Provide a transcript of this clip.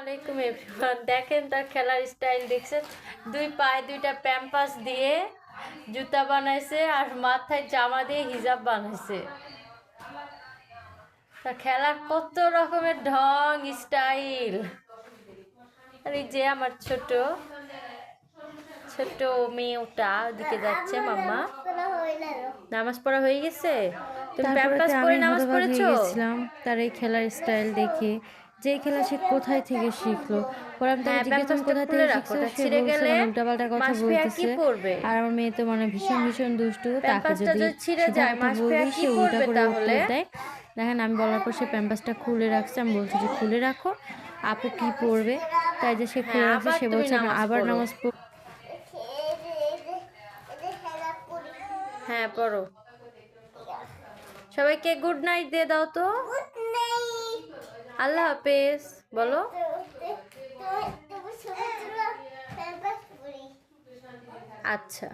আলাইকুম এভরিওয়ান দেখেন তার খেলার স্টাইল দেখছেন? দুই পায়ে দুইটা প্যাম্পাস দিয়ে জুতা বানাইছে আর মাথায় জামা দিয়ে হিজাব বানাইছে। তার খেলার কত রকমের ঢং স্টাইল আর এই যে আমার ছোট ছোট মেয়ে ওটা ওদিকে যাচ্ছে মাম্মা। নামাজ পড়া হয়ে গেছে? তুমি প্যাম্পাস পরে নামাজ পড়েছো? তার এই খেলার স্টাইল দেখে। যে খেলা সে কোথায় থেকে শিখলো? পরে আমি তাকে হ্যাঁ, জিজ্ঞেস কোথা খুলে রাখো, ওটা থেকে শিখছো? সে বলছে গেলে মানে কথা কি বলতেছে। পরবে? আর আমার মেয়ে তো মানে ভীষণ ভীষণ দুষ্টু তাকে যদি যদি ছিঁড়ে যায়, কথা মাসফিয়া বললেই কি সে উল্টা করে উত্তর দেয়। দেখেন আমি বলার পর সে প্যাম্পাসটা খুলে রাখছে আমি বলছি যে খুলে রাখো আপু কি পড়বে? তাই যে সে খুলে হ্যাঁ, রাখছে সে বলছে আমি আবার। নামাজ পড় হ্যাঁ পড়ো। সবাইকে গুড নাইট দিয়ে দাও তো। আল্লাহ হাফেজ বলো। আচ্ছা।